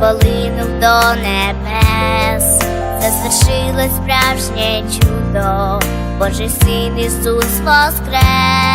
полинув до небес, Засвершилось справжнє чудо, Божий син Ісус воскрес.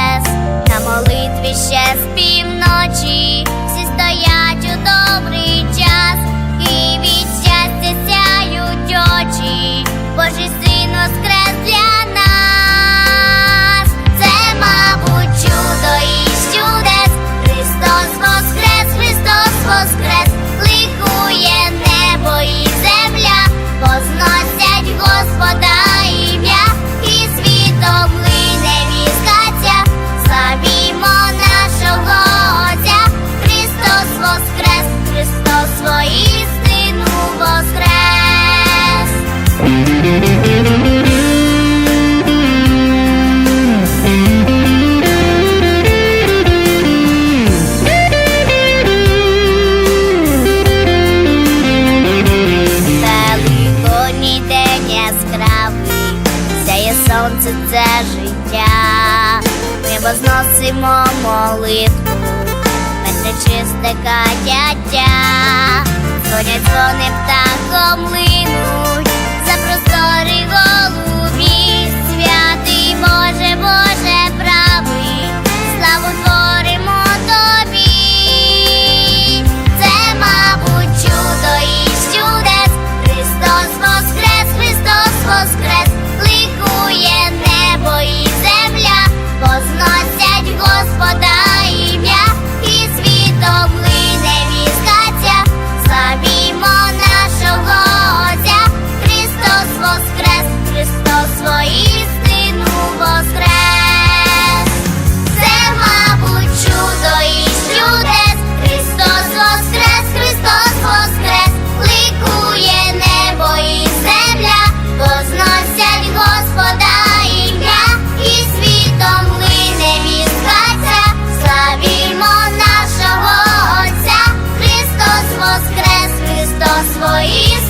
Сонце це життя, ми возносимо молитву, Песне чисте катяття, Дзвонять дзвони птахом лист. свої воскрес, це, мабуть, чудо і чудес, Христос воскрес, Христос воскрес, ликує небо і земля, возносять Господа ім'я, і світом глине міскаця, славімо нашого Отця, Христос воскрес, Христос свої.